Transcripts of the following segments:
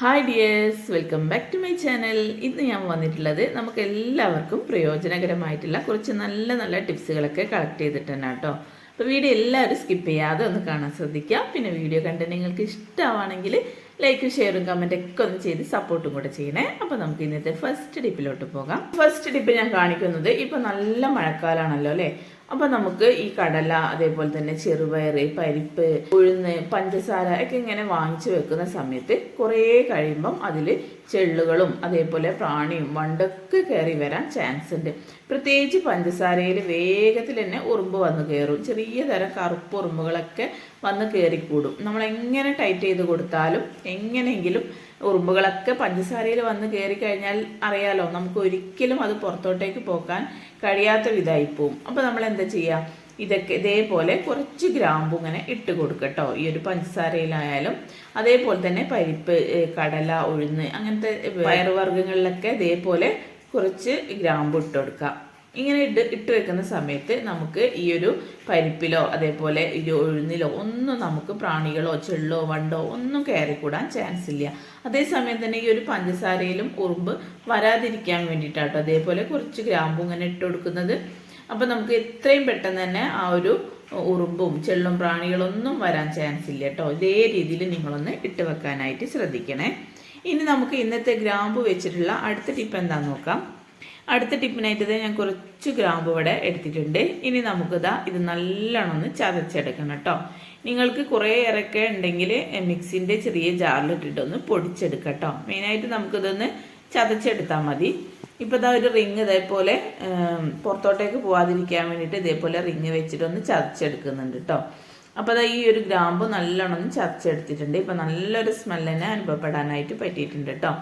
Hi dears welcome back to my channel ഇന്ന് ഞാൻ വന്നിട്ടുള്ളത് നമുക്ക് എല്ലാവർക്കും പ്രയോജനകരമായിട്ടുള്ള കുറച്ച് നല്ല നല്ല ടിപ്സുകളൊക്കെ കളക്ട് ചെയ്തിട്ടാണ് കേട്ടോ. അപ്പോൾ വീഡിയോ എല്ലാവരും സ്കിപ്പ് ചെയ്യാതെ ഒന്ന് കാണാൻ ശ്രദ്ധിക്കുക. പിന്നെ വീഡിയോ കണ്ട് നിങ്ങൾക്ക് ഇഷ്ടമാണെങ്കിൽ ലൈക്കും ഷെയറും കമന്റും ഒക്കെ ഒന്ന് ചെയ്ത് സപ്പോർട്ടും കൂടെ ചെയ്യണേ. അപ്പോൾ നമുക്ക് ഇന്നത്തെ ഫസ്റ്റ് ടിപ്പിലോട്ട് പോകാം. ഫസ്റ്റ് ടിപ്പ് ഞാൻ കാണിക്കുന്നത് ഇപ്പോൾ നല്ല മഴക്കാലമാണല്ലോ അല്ലേ? അപ്പൊ നമുക്ക് ഈ കടല അതേപോലെ തന്നെ ചെറുപയർ പരിപ്പ് ഉഴുന്ന് പഞ്ചസാര ഒക്കെ ഇങ്ങനെ വാങ്ങിച്ചു വെക്കുന്ന സമയത്ത് കുറേ കഴിയുമ്പം അതിൽ ചെള്ളുകളും അതേപോലെ പ്രാണിയും വണ്ടൊക്കെ കയറി വരാൻ ചാൻസ് ഉണ്ട്. പ്രത്യേകിച്ച് പഞ്ചസാരയിൽ വേഗത്തിൽ തന്നെ ഉറുമ്പ് വന്ന് കയറും. ചെറിയ തരം കറുപ്പ് ഉറുമ്പുകളൊക്കെ വന്ന് കയറിക്കൂടും നമ്മൾ എങ്ങനെ ടൈറ്റ് ചെയ്ത് കൊടുത്താലും എങ്ങനെയെങ്കിലും ഉറുമ്പുകളൊക്കെ പഞ്ചസാരയിൽ വന്ന് കയറി കഴിഞ്ഞാൽ അറിയാലോ നമുക്ക് ഒരിക്കലും അത് പുറത്തോട്ടേക്ക് പോകാൻ കഴിയാത്ത വിധമായി പോവും അപ്പോൾ നമ്മൾ എന്താ ചെയ്യുക ഇതൊക്കെ ഇതേപോലെ കുറച്ച് ഗ്രാമ്പു ഇങ്ങനെ ഇട്ട് കൊടുക്കട്ടോ. ഈ ഒരു പഞ്ചസാരയിലായാലും അതേപോലെ തന്നെ പരിപ്പ് കടല ഉഴുന്ന് അങ്ങനത്തെ പയറുവർഗങ്ങളിലൊക്കെ ഇതേപോലെ കുറച്ച് ഗ്രാമ്പു ഇട്ട് കൊടുക്കാം ഇങ്ങനെ ഇട്ട് ഇട്ട് വെക്കുന്ന സമയത്ത് നമുക്ക് ഈ ഒരു പരിപ്പിലോ അതേപോലെ ഈ ഉഴുന്നിലോ ഒന്നും നമുക്ക് പ്രാണികളോ ചെള്ളോ വണ്ടോ ഒന്നും കയറിക്കൂടാൻ ചാൻസ് ഇല്ല. അതേസമയം തന്നെ ഈ ഒരു പഞ്ചസാരയിലും ഉറുമ്പ് വരാതിരിക്കാൻ വേണ്ടിയിട്ടാട്ടോ. അതേപോലെ കുറച്ച് ഗ്രാമ്പും ഇങ്ങനെ ഇട്ട് കൊടുക്കുന്നത്. അപ്പം നമുക്ക് എത്രയും പെട്ടെന്ന് തന്നെ ആ ഒരു ഉറുമ്പും ചെള്ളും പ്രാണികളൊന്നും വരാൻ ചാൻസ് ഇല്ല കേട്ടോ. ഇതേ രീതിയിൽ നിങ്ങളൊന്ന് ഇട്ട് വെക്കാനായിട്ട് ശ്രദ്ധിക്കണേ. ഇനി നമുക്ക് ഇന്നത്തെ ഗ്രാമ്പു വെച്ചിട്ടുള്ള അടുത്ത ടിപ്പ് എന്താണെന്ന് നോക്കാം. അടുത്ത ടിപ്പിനായിട്ട് ഞാൻ കുറച്ച് ഗ്രാമ്പ് ഇവിടെ എടുത്തിട്ടുണ്ട്. ഇനി നമുക്കിതാ ഇത് നല്ലോണം ഒന്ന് ചതച്ചെടുക്കണം കേട്ടോ. നിങ്ങൾക്ക് കുറേ ഇറക്കെ ഉണ്ടെങ്കിൽ മിക്സിന്റെ ചെറിയ ജാറിലിട്ടിട്ട് ഒന്ന് പൊടിച്ചെടുക്കാം കേട്ടോ. മെയിനായിട്ട് നമുക്കിതൊന്ന് ചതച്ചെടുത്താൽ മതി. ഇപ്പോൾ ഇതാ ഒരു റിങ് ഇതേപോലെ പുറത്തോട്ടേക്ക് പോവാതിരിക്കാൻ വേണ്ടിയിട്ട് ഇതേപോലെ റിങ് വെച്ചിട്ടൊന്ന് ചതച്ചെടുക്കുന്നുണ്ട് കേട്ടോ. അപ്പോൾ അതാ ഈ ഒരു ഗ്രാമ്പ് നല്ലോണം ഒന്ന് ചതച്ചെടുത്തിട്ടുണ്ട്. ഇപ്പോൾ നല്ലൊരു സ്മെല്ലിനെ അനുഭവപ്പെടാനായിട്ട് പറ്റിയിട്ടുണ്ട് കേട്ടോ.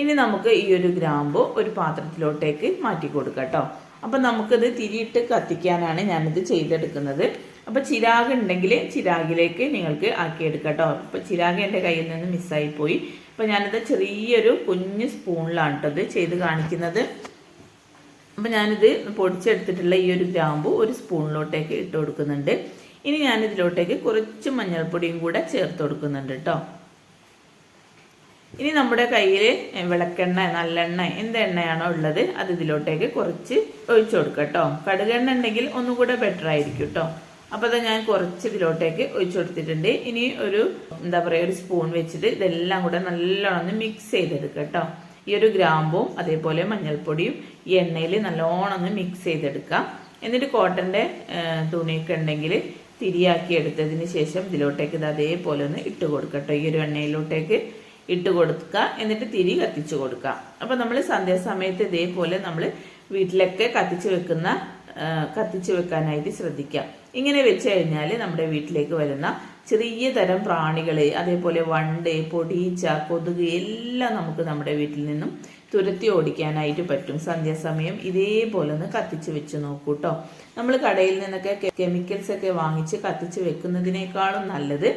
ഇനി നമുക്ക് ഈ ഒരു ഗ്രാമ്പു ഒരു പാത്രത്തിലോട്ടേക്ക് മാറ്റി കൊടുക്കാം കേട്ടോ. അപ്പം നമുക്കിത് തിരിയിട്ട് കത്തിക്കാനാണ് ഞാനിത് ചെയ്തെടുക്കുന്നത്. അപ്പോൾ ചിരാഗ് ഉണ്ടെങ്കിൽ ചിരാഗിലേക്ക് നിങ്ങൾക്ക് ആക്കിയെടുക്കാം കേട്ടോ. അപ്പോൾ ചിരാഗ് എന്റെ കയ്യിൽ നിന്ന് മിസ്സായി പോയി. അപ്പോൾ ഞാനിത് ചെറിയൊരു കുഞ്ഞ് സ്പൂണിലാണ് കേട്ടോ ഇത് ചെയ്ത് കാണിക്കുന്നത്. അപ്പം ഞാനിത് പൊടിച്ചെടുത്തിട്ടുള്ള ഈ ഒരു ഗ്രാമ്പു ഒരു സ്പൂണിലോട്ടേക്ക് ഇട്ട് കൊടുക്കുന്നുണ്ട്. ഇനി ഞാനിതിലോട്ടേക്ക് കുറച്ച് മഞ്ഞൾപ്പൊടിയും കൂടെ ചേർത്ത് കൊടുക്കുന്നുണ്ട് കേട്ടോ. ഇനി നമ്മുടെ കയ്യിൽ വിളക്കെണ്ണ നല്ലെണ്ണ എന്ത് എണ്ണയാണോ ഉള്ളത് അത് ഇതിലോട്ടേക്ക് കുറച്ച് ഒഴിച്ചു കൊടുക്കുക കേട്ടോ കടുകെണ്ണ ഉണ്ടെങ്കിൽ ഒന്നും കൂടെ ബെറ്റർ ആയിരിക്കും കേട്ടോ അപ്പോൾ അത് ഞാൻ കുറച്ച് ഇതിലോട്ടേക്ക് ഒഴിച്ചു കൊടുത്തിട്ടുണ്ട്. ഇനി ഒരു എന്താ പറയുക ഒരു സ്പൂൺ വെച്ചിട്ട് ഇതെല്ലാം കൂടെ നല്ലോണം മിക്സ് ചെയ്തെടുക്കുക കേട്ടോ ഈ ഒരു ഗ്രാമ്പും അതേപോലെ മഞ്ഞൾപ്പൊടിയും ഈ എണ്ണയിൽ നല്ലോണം ഒന്ന് മിക്സ് ചെയ്തെടുക്കാം. എന്നിട്ട് കോട്ടന്റെ തുണിയൊക്കെ ഉണ്ടെങ്കിൽ തിരിയാക്കി എടുത്തതിന് ശേഷം ഇതിലോട്ടേക്ക് ഇത് അതേപോലെ ഒന്ന് ഇട്ട് കൊടുക്കട്ടോ ഈ ഒരു എണ്ണയിലോട്ടേക്ക് ഇട്ട് കൊടുക്കുക എന്നിട്ട് തിരി കത്തിച്ചു കൊടുക്കുക അപ്പോൾ നമ്മൾ സന്ധ്യാസമയത്ത് ഇതേപോലെ നമ്മൾ വീട്ടിലൊക്കെ കത്തിച്ചു വെക്കുന്ന കത്തിച്ചു വെക്കാനായിട്ട് ശ്രദ്ധിക്കുക ഇങ്ങനെ വെച്ച് കഴിഞ്ഞാൽ നമ്മുടെ വീട്ടിലേക്ക് വരുന്ന ചെറിയ തരം പ്രാണികൾ അതേപോലെ വണ്ട് പൊടീച്ച കൊതുക് എല്ലാം നമുക്ക് നമ്മുടെ വീട്ടിൽ നിന്നും തുരത്തി ഓടിക്കാനായിട്ട് പറ്റും. സന്ധ്യാസമയം ഇതേപോലെ ഒന്ന് കത്തിച്ച് വെച്ച് നോക്കൂ കേട്ടോ നമ്മൾ കടയിൽ നിന്നൊക്കെ കെമിക്കൽസ് ഒക്കെ വാങ്ങിച്ച് കത്തിച്ച് വെക്കുന്നതിനേക്കാളും നല്ലത്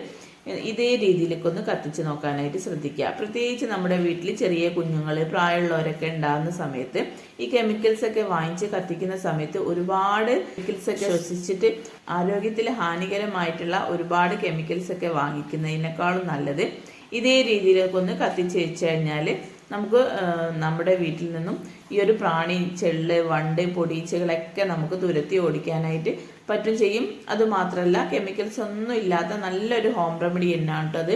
ഇതേ രീതിയിലൊക്കെ ഒന്ന് കത്തിച്ച് നോക്കാനായിട്ട് ശ്രദ്ധിക്കുക. പ്രത്യേകിച്ച് നമ്മുടെ വീട്ടിൽ ചെറിയ കുഞ്ഞുങ്ങൾ പ്രായമുള്ളവരൊക്കെ ഉണ്ടാകുന്ന സമയത്ത് ഈ കെമിക്കൽസ് ഒക്കെ വാങ്ങിച്ച് കത്തിക്കുന്ന സമയത്ത് ഒരുപാട് കെമിക്കൽസ് ഒക്കെ ശ്വസിച്ചിട്ട് ആരോഗ്യത്തിൽ ഹാനികരമായിട്ടുള്ള ഒരുപാട് കെമിക്കൽസ് ഒക്കെ വാങ്ങിക്കുന്നതിനേക്കാളും നല്ലത് ഇതേ രീതിയിലേക്കൊന്ന് കത്തിച്ച് വെച്ച് കഴിഞ്ഞാൽ നമുക്ക് നമ്മുടെ വീട്ടിൽ നിന്നും ഈ ഒരു പ്രാണി ചെള്ള് വണ്ട് പൊടീച്ചകളൊക്കെ നമുക്ക് തുരത്തി ഓടിക്കാനായിട്ട് പറ്റും ചെയ്യും. അതുമാത്രമല്ല കെമിക്കൽസ് ഒന്നും ഇല്ലാത്ത നല്ലൊരു ഹോം റെമഡി എന്നാണ് അത്.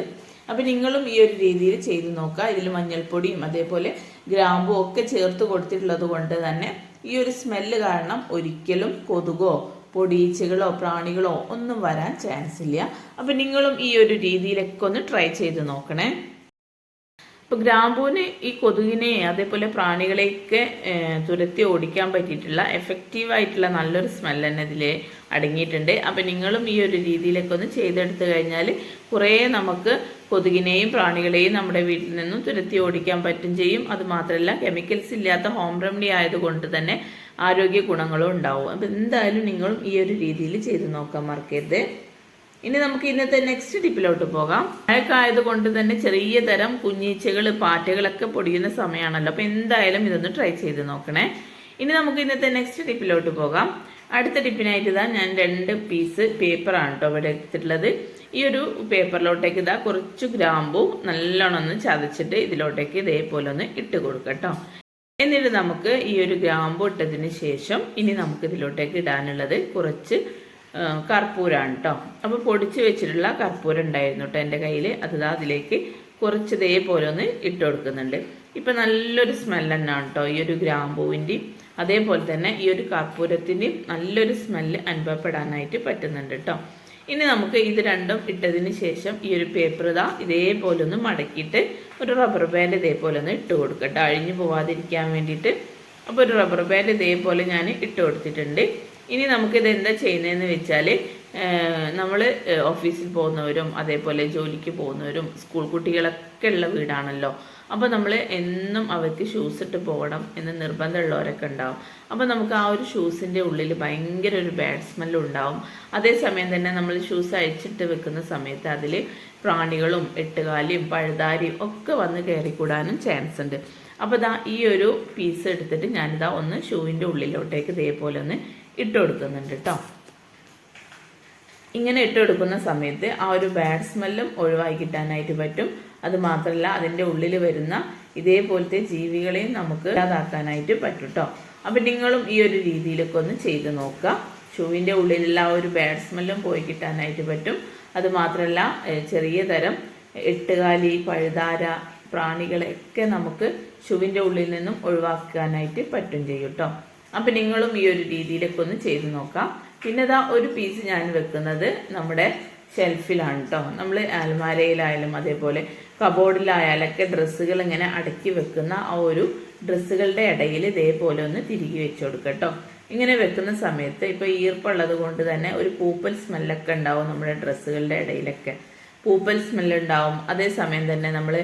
അപ്പം നിങ്ങളും ഈ ഒരു രീതിയിൽ ചെയ്ത് നോക്കുക. ഇതിൽ മഞ്ഞൾപ്പൊടിയും അതേപോലെ ഗ്രാമ്പും ഒക്കെ ചേർത്ത് കൊടുത്തിട്ടുള്ളത് കൊണ്ട് തന്നെ ഈ ഒരു സ്മെല്ല് കാരണം ഒരിക്കലും കൊതുകോ പൊടീച്ചകളോ പ്രാണികളോ ഒന്നും വരാൻ ചാൻസ് ഇല്ല. അപ്പം നിങ്ങളും ഈ ഒരു രീതിയിലൊക്കെ ഒന്ന് ട്രൈ ചെയ്ത് നോക്കണേ. ഇപ്പൊ ഗ്രാമ്പൂവിന് ഈ കൊതുകിനെ അതേപോലെ പ്രാണികളെയൊക്കെ തുരത്തി ഓടിക്കാൻ പറ്റിയിട്ടുള്ള എഫക്റ്റീവ് ആയിട്ടുള്ള നല്ലൊരു സ്മെൽ തന്നെ ഇതിൽ അടങ്ങിയിട്ടുണ്ട്. അപ്പം നിങ്ങളും ഈ ഒരു രീതിയിലൊക്കെ ഒന്ന് ചെയ്തെടുത്തു കഴിഞ്ഞാൽ കുറേ നമുക്ക് കൊതുകിനെയും പ്രാണികളെയും നമ്മുടെ വീട്ടിൽ നിന്നും തുരത്തി ഓടിക്കാൻ പറ്റും ചെയ്യും. അത് മാത്രമല്ല കെമിക്കൽസ് ഇല്ലാത്ത ഹോം റെമഡി ആയതുകൊണ്ട് തന്നെ ആരോഗ്യ ഗുണങ്ങളും ഉണ്ടാവും. അപ്പം എന്തായാലും നിങ്ങളും ഈ ഒരു രീതിയിൽ ചെയ്ത് നോക്കാൻ മറക്കരുത്. ഇനി നമുക്ക് ഇന്നത്തെ നെക്സ്റ്റ് ടിപ്പിലോട്ട് പോകാം. മഴക്കായത് കൊണ്ട് തന്നെ ചെറിയ തരം കുഞ്ഞീച്ചകൾ പാറ്റകളൊക്കെ പൊടിയുന്ന സമയമാണല്ലോ അപ്പോൾ എന്തായാലും ഇതൊന്ന് ട്രൈ ചെയ്ത് നോക്കണേ. ഇനി നമുക്ക് ഇന്നത്തെ നെക്സ്റ്റ് ടിപ്പിലോട്ട് പോകാം. അടുത്ത ടിപ്പിനായിട്ട് ഇതാ ഞാൻ രണ്ട് പീസ് പേപ്പറാണ് കേട്ടോ ഇവിടെ എടുത്തിട്ടുള്ളത്. ഈ ഒരു പേപ്പറിലോട്ടേക്ക് ഇതാ കുറച്ച് ഗ്രാമ്പു നല്ലോണം ഒന്ന് ചതച്ചിട്ട് ഇതിലോട്ടേക്ക് ഇതേപോലെ ഒന്ന് ഇട്ട് കൊടുക്കട്ടോ കേട്ടോ എന്നിട്ട് നമുക്ക് ഈ ഒരു ഗ്രാമ്പു ഇട്ടതിന് ശേഷം ഇനി നമുക്ക് ഇതിലോട്ടേക്ക് ഇടാനുള്ളത് കുറച്ച് കർപ്പൂരാണ് കേട്ടോ അപ്പോൾ പൊടിച്ച് വെച്ചിട്ടുള്ള കർപ്പൂരം ഉണ്ടായിരുന്നു കേട്ടോ എന്റെ കയ്യിൽ അത് അതിലേക്ക് കുറച്ച് ഇതേപോലെ ഒന്ന് ഇട്ട് കൊടുക്കുന്നുണ്ട്. ഇപ്പം നല്ലൊരു സ്മെല്ല് തന്നെയാണ് കേട്ടോ ഈ ഒരു ഗ്രാമ്പൂവിന്റെയും. അതേപോലെ തന്നെ ഈ ഒരു കർപ്പൂരത്തിന്റെയും നല്ലൊരു സ്മെല്ല് അനുഭവപ്പെടാനായിട്ട് പറ്റുന്നുണ്ട് കേട്ടോ ഇനി നമുക്ക് ഇത് രണ്ടും ഇട്ടതിന് ശേഷം ഈ ഒരു പേപ്പർ ഇതാ ഇതേപോലെ ഒന്ന് മടക്കിയിട്ട് ഒരു റബ്ബർ ബാൻഡ് ഇതേപോലെ ഒന്ന് ഇട്ട് കൊടുക്കട്ടെ. അഴിഞ്ഞു പോവാതിരിക്കാൻ വേണ്ടിയിട്ട്. അപ്പോൾ ഒരു റബ്ബർ ബാൻഡ് ഇതേപോലെ ഞാൻ ഇട്ട് കൊടുത്തിട്ടുണ്ട്. ഇനി നമുക്കിത് എന്താ ചെയ്യുന്നതെന്ന് വെച്ചാൽ നമ്മൾ ഓഫീസിൽ പോകുന്നവരും അതേപോലെ ജോലിക്ക് പോകുന്നവരും സ്കൂൾ കുട്ടികളൊക്കെ ഉള്ള വീടാണല്ലോ. അപ്പോൾ നമ്മൾ എന്നും അവർക്ക് ഷൂസ് ഇട്ട് പോകണം എന്ന് നിർബന്ധമുള്ളവരൊക്കെ ഉണ്ടാവും. അപ്പോൾ നമുക്ക് ആ ഒരു ഷൂസിന്റെ ഉള്ളിൽ ഭയങ്കര ഒരു ബാഡ് സ്മെല്ലുണ്ടാവും അതേസമയം തന്നെ നമ്മൾ ഷൂസ് അഴിച്ചിട്ട് വെക്കുന്ന സമയത്ത് അതിൽ പ്രാണികളും എട്ടുകാലിയും പഴുതാരിയും ഒക്കെ വന്ന് കയറിക്കൂടാനും ചാൻസ് ഉണ്ട്. അപ്പോൾ ഇതാ ഈ ഒരു പീസ് എടുത്തിട്ട് ഞാനിതാ ഒന്ന് ഷൂവിന്റെ ഉള്ളിലോട്ടേക്ക് ഇതേപോലെ ഒന്ന് ഇട്ട് കൊടുക്കുന്നുണ്ട് കേട്ടോ ഇങ്ങനെ ഇട്ട് കൊടുക്കുന്ന സമയത്ത് ആ ഒരു ബാഡ് സ്മെല്ലും ഒഴിവാക്കി കിട്ടാനായിട്ട് പറ്റും. അത് മാത്രമല്ല അതിന്റെ ഉള്ളിൽ വരുന്ന ഇതേപോലത്തെ ജീവികളെയും നമുക്ക് ഇല്ലാതാക്കാനായിട്ട് പറ്റും കേട്ടോ അപ്പം നിങ്ങളും ഈ ഒരു രീതിയിലൊക്കെ ഒന്ന് ചെയ്ത് നോക്കുക. ഷൂവിന്റെ ഉള്ളിലുള്ള ആ ഒരു ബാഡ് സ്മെല്ലും പോയി കിട്ടാനായിട്ട് പറ്റും. അത് മാത്രമല്ല ചെറിയ തരം എട്ടുകാലി പഴുതാര പ്രാണികളെയൊക്കെ നമുക്ക് ഷൂവിന്റെ ഉള്ളിൽ നിന്നും ഒഴിവാക്കാനായിട്ട് പറ്റും ചെയ്യും കേട്ടോ അപ്പം നിങ്ങളും ഈ ഒരു രീതിയിലൊക്കെ ഒന്ന് ചെയ്ത് നോക്കാം. പിന്നെ ഇതാ ഒരു പീസ് ഞാൻ വെക്കുന്നത് നമ്മുടെ ഷെൽഫിലാണ് കേട്ടോ നമ്മൾ അൽമാരയിലായാലും അതേപോലെ കബോർഡിലായാലൊക്കെ ഡ്രസ്സുകൾ ഇങ്ങനെ അടക്കി വെക്കുന്ന ആ ഒരു ഡ്രസ്സുകളുടെ ഇടയിൽ ഇതേപോലെ ഒന്ന് തിരികെ വെച്ച് കൊടുക്കട്ടോ ഇങ്ങനെ വെക്കുന്ന സമയത്ത് ഇപ്പോൾ ഈർപ്പുള്ളത് കൊണ്ട് തന്നെ ഒരു പൂപ്പൽ സ്മെല്ലൊക്കെ ഉണ്ടാവും നമ്മുടെ ഡ്രസ്സുകളുടെ ഇടയിലൊക്കെ. പൂപ്പൽ സ്മെല്ല് ഉണ്ടാവും അതേസമയം തന്നെ നമ്മൾ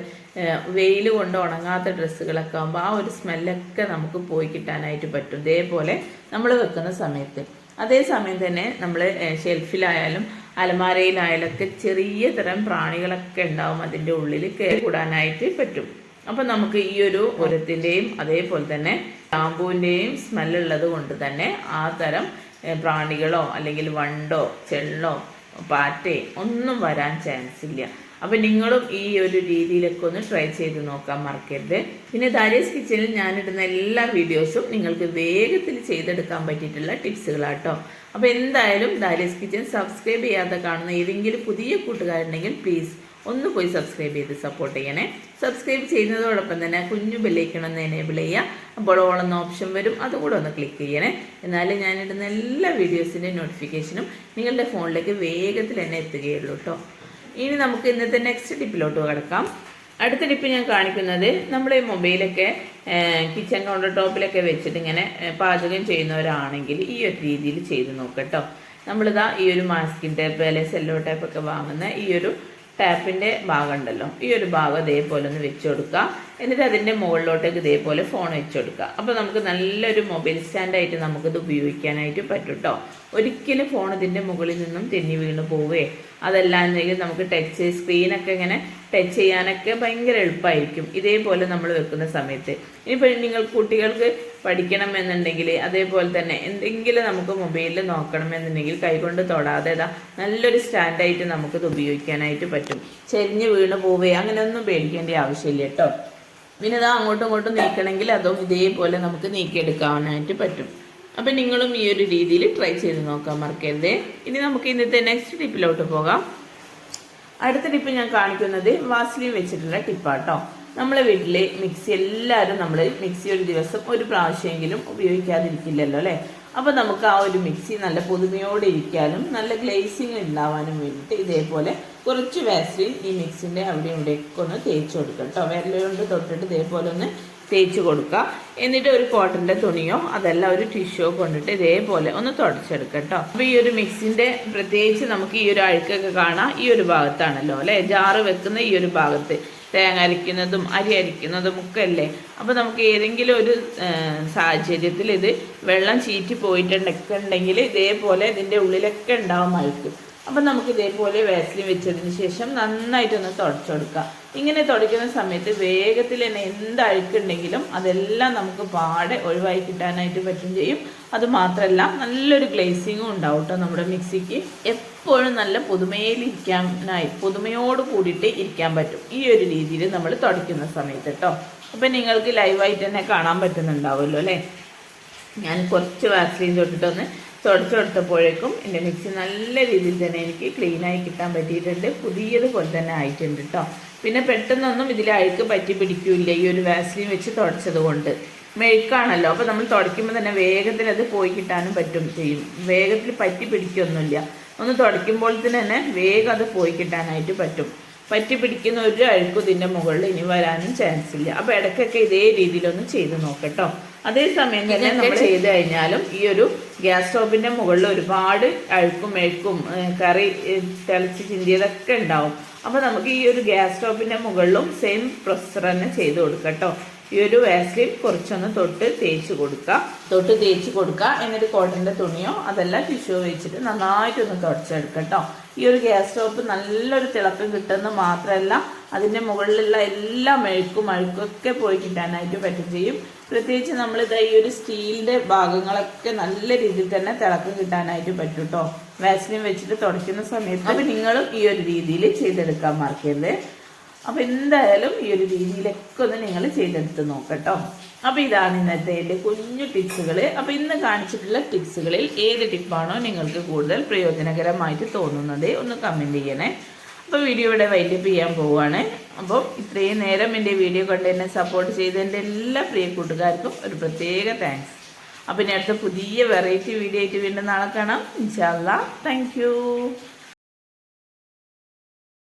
വെയിൽ കൊണ്ട് ഉണങ്ങാത്ത ഡ്രസ്സുകളൊക്കെ ആകുമ്പോൾ ആ ഒരു സ്മെല്ലൊക്കെ നമുക്ക് പോയി കിട്ടാനായിട്ട് പറ്റും. ഇതേപോലെ നമ്മൾ വെക്കുന്ന സമയത്ത്. അതേസമയം തന്നെ നമ്മൾ ഷെൽഫിലായാലും അലമാരയിലായാലും ഒക്കെ ചെറിയ തരം പ്രാണികളൊക്കെ ഉണ്ടാവും അതിന്റെ ഉള്ളിൽ കയറി കൂടാനായിട്ട് പറ്റും. അപ്പം നമുക്ക് ഈ ഒരു ഉരത്തിന്റെയും അതേപോലെ തന്നെ ഷാമ്പൂവിന്റെയും സ്മെല്ലുള്ളത് കൊണ്ട് തന്നെ ആ തരം പ്രാണികളോ അല്ലെങ്കിൽ വണ്ടോ ചെള്ളോ പാറ്റേ ഒന്നും വരാൻ ചാൻസ് ഇല്ല. അപ്പം നിങ്ങളും ഈ ഒരു രീതിയിലൊക്കെ ഒന്ന് ട്രൈ ചെയ്ത് നോക്കാൻ മറക്കരുത്. പിന്നെ ദാരീസ് കിച്ചണിൽ ഞാനിടുന്ന എല്ലാ വീഡിയോസും നിങ്ങൾക്ക് വേഗത്തിൽ ചെയ്തെടുക്കാൻ പറ്റിയിട്ടുള്ള ടിപ്സുകളാട്ടോ. അപ്പോൾ എന്തായാലും ദാരീസ് കിച്ചൺ സബ്സ്ക്രൈബ് ചെയ്യാതെ കാണുന്ന ഏതെങ്കിലും പുതിയ കൂട്ടുകാരുണ്ടെങ്കിൽ പ്ലീസ് ഒന്ന് പോയി സബ്സ്ക്രൈബ് ചെയ്ത് സപ്പോർട്ട് ചെയ്യണേ. സബ്സ്ക്രൈബ് ചെയ്യുന്നതോടൊപ്പം തന്നെ കുഞ്ഞു ബെല്ലൈക്കണം ഒന്ന് എനേബിൾ ചെയ്യുക. അപ്പോൾ ഓളെന്ന ഓപ്ഷൻ വരും. അതുകൂടെ ഒന്ന് ക്ലിക്ക് ചെയ്യണേ. എന്നാലും ഞാനിടുന്ന എല്ലാ വീഡിയോസിന്റെ നോട്ടിഫിക്കേഷനും നിങ്ങളുടെ ഫോണിലേക്ക് വേഗത്തിൽ തന്നെ എത്തുകയുള്ളൂ കേട്ടോ. ഇനി നമുക്ക് ഇന്നത്തെ നെക്സ്റ്റ് ടിപ്പിലോട്ട് കിടക്കാം. അടുത്ത ടിപ്പ് ഞാൻ കാണിക്കുന്നത് നമ്മുടെ ഈ മൊബൈലൊക്കെ കിച്ചൺ കൗണ്ടർ ടോപ്പിലൊക്കെ വെച്ചിട്ട് ഇങ്ങനെ പാചകം ചെയ്യുന്നവരാണെങ്കിൽ ഈ ഒരു രീതിയിൽ ചെയ്ത് നോക്കട്ടോ നമ്മളിതാ ഈ ഒരു മാസ്കിൻ ടേപ്പ് അല്ലെങ്കിൽ സെല്ലോ ടേപ്പ് ഒക്കെ വാങ്ങുന്ന ഈ ഒരു ടാപ്പിന്റെ ഭാഗമുണ്ടല്ലോ ഈ ഒരു ഭാഗം ഇതേപോലെ ഒന്ന് വെച്ച് കൊടുക്കുക എന്നിട്ട് അതിന്റെ മുകളിലോട്ടേക്ക് ഇതേപോലെ ഫോൺ വെച്ച് കൊടുക്കുക അപ്പോൾ നമുക്ക് നല്ലൊരു മൊബൈൽ സ്റ്റാൻഡായിട്ട് നമുക്കിത് ഉപയോഗിക്കാനായിട്ട് പറ്റും കേട്ടോ ഒരിക്കലും ഫോൺ ഇതിന്റെ മുകളിൽ നിന്നും തെന്നി വീണ് പോവേ. അതല്ലാന്നെങ്കിൽ നമുക്ക് ടച്ച് സ്ക്രീനൊക്കെ ഇങ്ങനെ ടച്ച് ചെയ്യാനൊക്കെ ഭയങ്കര എളുപ്പമായിരിക്കും ഇതേപോലെ നമ്മൾ വെക്കുന്ന സമയത്ത്. ഇനിയിപ്പോൾ നിങ്ങൾ കുട്ടികൾക്ക് പഠിക്കണം എന്നുണ്ടെങ്കിൽ അതേപോലെ തന്നെ എന്തെങ്കിലും നമുക്ക് മൊബൈലിൽ നോക്കണമെന്നുണ്ടെങ്കിൽ കൈകൊണ്ട് തൊടാതെ ഇതാ നല്ലൊരു സ്റ്റാൻഡായിട്ട് നമുക്കിത് ഉപയോഗിക്കാനായിട്ട് പറ്റും. ചെരിഞ്ഞ് വീണ് പോവേ. അങ്ങനെയൊന്നും പേടിക്കേണ്ട ആവശ്യമില്ല കേട്ടോ പിന്നെ ഇതാ അങ്ങോട്ടും ഇങ്ങോട്ടും നീക്കണമെങ്കിൽ അതും ഇതേപോലെ നമുക്ക് നീക്കിയെടുക്കാനായിട്ട് പറ്റും. അപ്പം നിങ്ങളും ഈ ഒരു രീതിയിൽ ട്രൈ ചെയ്ത് നോക്കാൻ മറക്കരുത്. ഇനി നമുക്ക് ഇന്നത്തെ നെക്സ്റ്റ് ടിപ്പിലോട്ട് പോകാം. അടുത്ത ടിപ്പ് ഞാൻ കാണിക്കുന്നത് വാസ്ലിൻ വെച്ചിട്ടുള്ള ടിപ്പാട്ടോ. നമ്മളെ വീട്ടിൽ മിക്സി എല്ലാവരും നമ്മൾ മിക്സി ഒരു ദിവസം ഒരു പ്രാവശ്യമെങ്കിലും ഉപയോഗിക്കാതിരിക്കില്ലല്ലോ അല്ലേ? അപ്പോൾ നമുക്ക് ആ ഒരു മിക്സി നല്ല പുതുമയോടെ ഇരിക്കാനും നല്ല ഗ്ലേസിങ് ഉണ്ടാവാനും വേണ്ടിയിട്ട് ഇതേപോലെ കുറച്ച് വാസ്ലിൻ ഈ മിക്സിന്റെ അവിടെ ഇവിടെയൊക്കെ ഒന്ന് തേച്ച് കൊടുക്കാം കേട്ടോ വിരലുകൊണ്ട് തൊട്ടിട്ട് ഇതേപോലെ ഒന്ന് തേച്ച് കൊടുക്കുക എന്നിട്ട് ഒരു കോട്ടന്റെ തുണിയോ അതല്ല ഒരു ടിഷ്യോ കൊണ്ടിട്ട് ഇതേപോലെ ഒന്ന് തുടച്ചെടുക്കുക കേട്ടോ അപ്പോൾ ഈ ഒരു മിക്സിന്റെ പ്രത്യേകിച്ച് നമുക്ക് ഈ ഒരു അഴുക്കൊക്കെ കാണാം. ഈ ഒരു ഭാഗത്താണല്ലോ അല്ലേ? ജാറ് വെക്കുന്ന ഈ ഒരു ഭാഗത്ത്. തേങ്ങ അരിക്കുന്നതും അരി അരിക്കുന്നതും ഒക്കെ അല്ലേ? അപ്പോൾ നമുക്ക് ഏതെങ്കിലും ഒരു സാഹചര്യത്തിൽ ഇത് വെള്ളം ചീറ്റി പോയിട്ടുണ്ടൊക്കെ ഉണ്ടെങ്കിൽ ഇതേപോലെ ഇതിന്റെ ഉള്ളിലൊക്കെ ഉണ്ടാവും അഴുക്ക്. അപ്പം നമുക്ക് ഇതേപോലെ വാസലിൻ വെച്ചതിന് ശേഷം നന്നായിട്ടൊന്ന് തുടച്ചെടുക്കാം. ഇങ്ങനെ തുടയ്ക്കുന്ന സമയത്ത് വേഗത്തിൽ തന്നെ എന്ത് അഴുക്കുണ്ടെങ്കിലും അതെല്ലാം നമുക്ക് പാടെ ഒഴിവായി കിട്ടാനായിട്ട് പറ്റും ചെയ്യും. അതുമാത്രമല്ല നല്ലൊരു ഗ്ലേസിങ്ങും ഉണ്ടാവും കേട്ടോ നമ്മുടെ മിക്സിക്ക്. എപ്പോഴും നല്ല പുതുമയിലിരിക്കാനായി പുതുമയോട് കൂടിയിട്ട് ഇരിക്കാൻ പറ്റും. ഈ ഒരു രീതിയിൽ നമ്മൾ തുടയ്ക്കുന്ന സമയത്ത് കേട്ടോ അപ്പം നിങ്ങൾക്ക് ലൈവായിട്ട് തന്നെ കാണാൻ പറ്റുന്നുണ്ടാവുമല്ലോ അല്ലേ? ഞാൻ കുറച്ച് വാക്സിൻ തൊട്ടിട്ടൊന്ന് തുടച്ചെടുത്തപ്പോഴേക്കും എന്റെ മിക്സി നല്ല രീതിയിൽ തന്നെ എനിക്ക് ക്ലീനായി കിട്ടാൻ പറ്റിയിട്ടുണ്ട്. പുതിയതുപോലെ തന്നെ ആയിട്ടുണ്ട് കേട്ടോ പിന്നെ പെട്ടെന്നൊന്നും ഇതിൽ അഴുക്ക് പറ്റി പിടിക്കില്ല. ഈ ഒരു വാസ്ലിൻ വെച്ച് തുടച്ചത് കൊണ്ട്. മെഴുക്കാണല്ലോ അപ്പോൾ നമ്മൾ തുടയ്ക്കുമ്പോൾ തന്നെ വേഗത്തിൽ അത് പോയി കിട്ടാനും പറ്റും ചെയ്യും. വേഗത്തിൽ പറ്റി പിടിക്കൊന്നുമില്ല. ഒന്ന് തുടയ്ക്കുമ്പോൾ തന്നെ വേഗം അത് പോയി കിട്ടാനായിട്ട് പറ്റും. പറ്റി പിടിക്കുന്ന ഒരു അഴുക്കും ഇതിന്റെ മുകളിൽ ഇനി വരാനും ചാൻസ് ഇല്ല. അപ്പോൾ ഇടയ്ക്കൊക്കെ ഇതേ രീതിയിലൊന്ന് ചെയ്ത് നോക്കട്ടോ അതേസമയം തന്നെ നമ്മൾ ചെയ്ത് കഴിഞ്ഞാലും ഈ ഒരു ഗ്യാസ് സ്റ്റോപ്പിന്റെ മുകളിൽ ഒരുപാട് അഴുക്കും മെഴുക്കും കറി തിളച്ച് ചിന്തിയതൊക്കെ ഉണ്ടാവും. അപ്പോൾ നമുക്ക് ഈ ഒരു ഗ്യാസ് സ്റ്റോപ്പിന്റെ മുകളിലും സെയിം പ്രൊസർ തന്നെ ചെയ്ത് കൊടുക്കട്ടോ ഈ ഒരു വാസ്ലിൻ കുറച്ചൊന്ന് തൊട്ട് തേച്ച് കൊടുക്കുക തൊട്ട് തേച്ച് കൊടുക്കുക എന്നിട്ട് കോട്ടന്റെ തുണിയോ അതല്ല ടിഷ്യൂ വെച്ചിട്ട് നന്നായിട്ടൊന്ന് തുടച്ചെടുക്കട്ടോ ഈ ഒരു ഗ്യാസ് സ്റ്റോപ്പ് നല്ലൊരു തിളക്കം കിട്ടുന്ന മാത്രമല്ല അതിന്റെ മുകളിലുള്ള എല്ലാ മെഴുക്കും ഒക്കെ പോയി കിട്ടാനായിട്ട് പറ്റും ചെയ്യും. പ്രത്യേകിച്ച് നമ്മൾ ഇതാ ഈ ഒരു സ്റ്റീലിന്റെ ഭാഗങ്ങളൊക്കെ നല്ല രീതിയിൽ തന്നെ തിളക്കം കിട്ടാനായിട്ട് പറ്റും കേട്ടോ വാസ്ലിൻ വെച്ചിട്ട് തുടയ്ക്കുന്ന സമയത്ത് അപ്പം നിങ്ങളും ഈ ഒരു രീതിയിൽ ചെയ്തെടുക്കാൻ മറക്കരുത്. അപ്പോൾ എന്തായാലും ഈ ഒരു രീതിയിലൊക്കെ ഒന്ന് നിങ്ങൾ ചെയ്തെടുത്ത് നോക്കട്ടോ. അപ്പോൾ ഇതാണ് ഇന്നത്തെ എന്റെ കുഞ്ഞു ടിപ്സുകൾ അപ്പോൾ ഇന്ന് കാണിച്ചിട്ടുള്ള ടിപ്സുകളിൽ ഏത് ടിപ്പാണോ നിങ്ങൾക്ക് കൂടുതൽ പ്രയോജനകരമായിട്ട് തോന്നുന്നത് ഒന്ന് കമന്റ് ചെയ്യണേ. അപ്പോൾ വീഡിയോ ഇവിടെ വൈൻഡപ്പ് ചെയ്യാൻ പോവുകയാണ് അപ്പോൾ ഇത്രയും നേരം എന്റെ വീഡിയോ കണ്ട് എന്നെ സപ്പോർട്ട് ചെയ്ത എന്റെ എല്ലാ പ്രിയ കൂട്ടുകാർക്കും ഒരു പ്രത്യേക താങ്ക്സ് അപ്പോൾ ഇനി അടുത്ത പുതിയ വെറൈറ്റി വീഡിയോ ആയിട്ട് വീണ്ടും നാളെ കാണാം. ഇൻഷാല്ല താങ്ക്